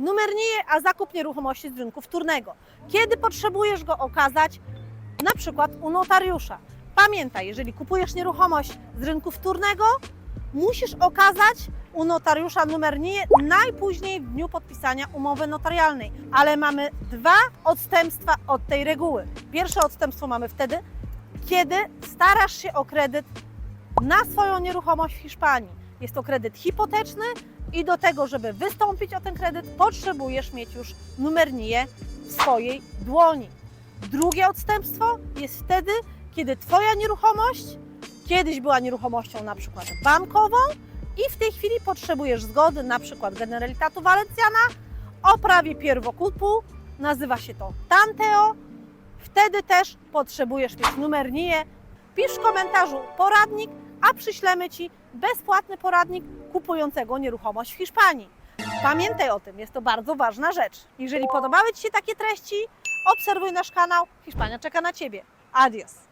numer NIE, a zakup nieruchomości z rynku wtórnego. Kiedy potrzebujesz go okazać, na przykład u notariusza. Pamiętaj, jeżeli kupujesz nieruchomość z rynku wtórnego, musisz okazać u notariusza numer NIE najpóźniej w dniu podpisania umowy notarialnej. Ale mamy dwa odstępstwa od tej reguły. Pierwsze odstępstwo mamy wtedy, kiedy starasz się o kredyt na swoją nieruchomość w Hiszpanii. Jest to kredyt hipoteczny i do tego, żeby wystąpić o ten kredyt, potrzebujesz mieć już numer NIE w swojej dłoni. Drugie odstępstwo jest wtedy, kiedy Twoja nieruchomość kiedyś była nieruchomością na przykład bankową i w tej chwili potrzebujesz zgody na przykład Generalitatu Valenciana o prawie pierwokupu, nazywa się to Tanteo. Wtedy też potrzebujesz mieć numer NIE. Pisz w komentarzu poradnik, a przyślemy Ci bezpłatny poradnik kupującego nieruchomość w Hiszpanii. Pamiętaj o tym, jest to bardzo ważna rzecz. Jeżeli podobały Ci się takie treści, obserwuj nasz kanał. Hiszpania czeka na Ciebie. Adios.